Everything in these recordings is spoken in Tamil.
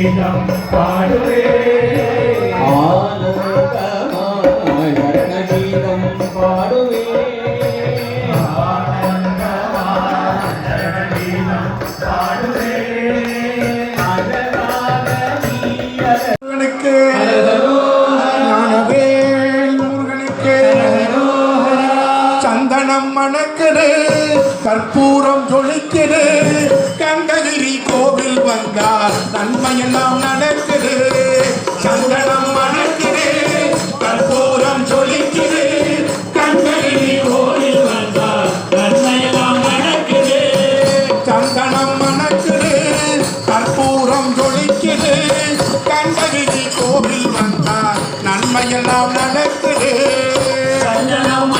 கீதம் பாடுவே சந்தனம் மணக்குது கற்பூரம் ஜொலிக்குது கங்ககிரி கோவில் வந்தால் நன்மையெல்லாம் நடக்குது. சந்தனம் மணக்குது கற்பூரம் ஜொலிக்குது கங்ககிரி கோவில் வந்தால் நன்மையெல்லாம் நடக்குது. சந்தனம் மணக்குது கற்பூரம் ஜொலிக்குது கங்ககிரி கோவில் வந்தால் நன்மையெல்லாம் நடக்குது. சஞ்சலம்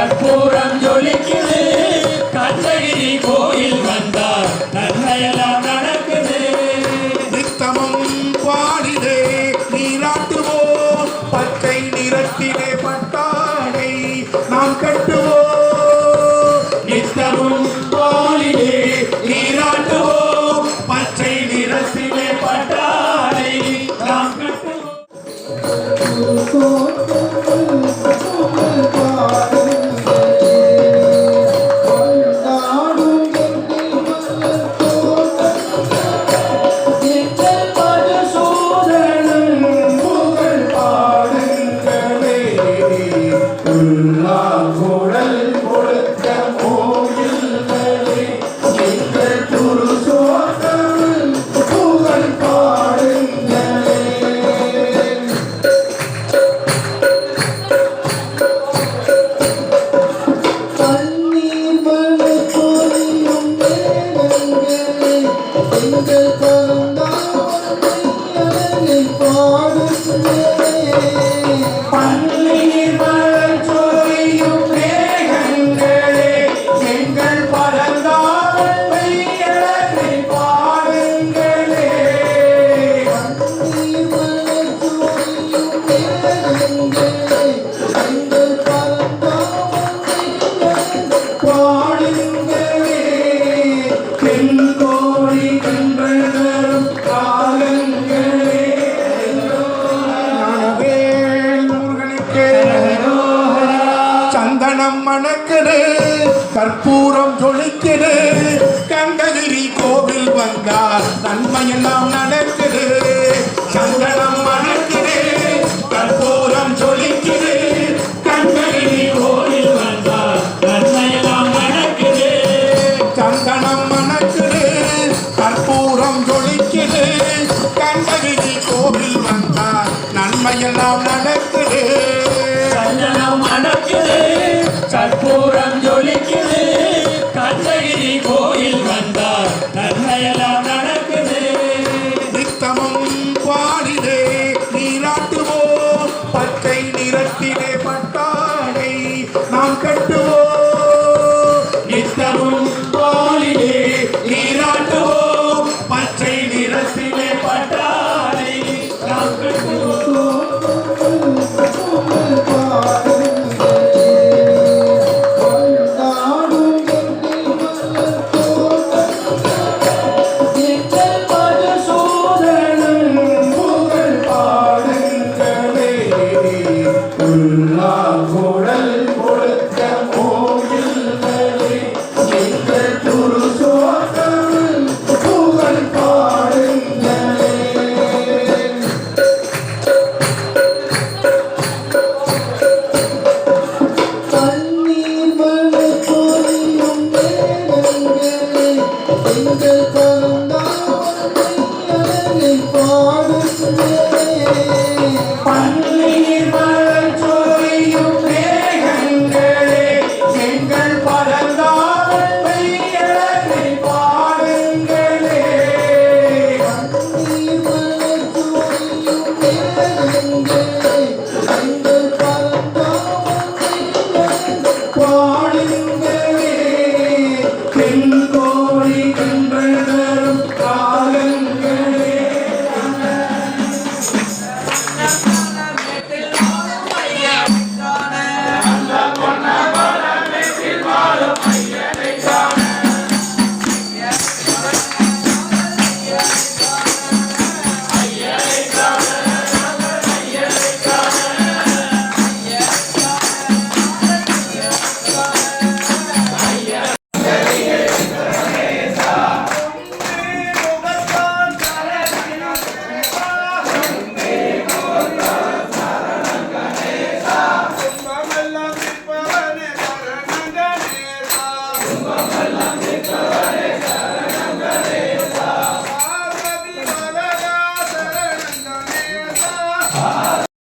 கற்பூரம் ஜொலிக்குது. கச்சகிரி கோயில் வந்தார் நன்மையெல்லாம் நடக்குது. நித்தமும் பாடிதே நீராட்டுவோம். பச்சை நிறத்திலே பட்டாடை நாம் கட்டு சந்தனம் மணக்குது கற்பூரம் ஜொலிக்குது கங்ககிரி கோவில் வந்தால் நன்மையெல்லாம் நடக்குது 嗯啦嗦。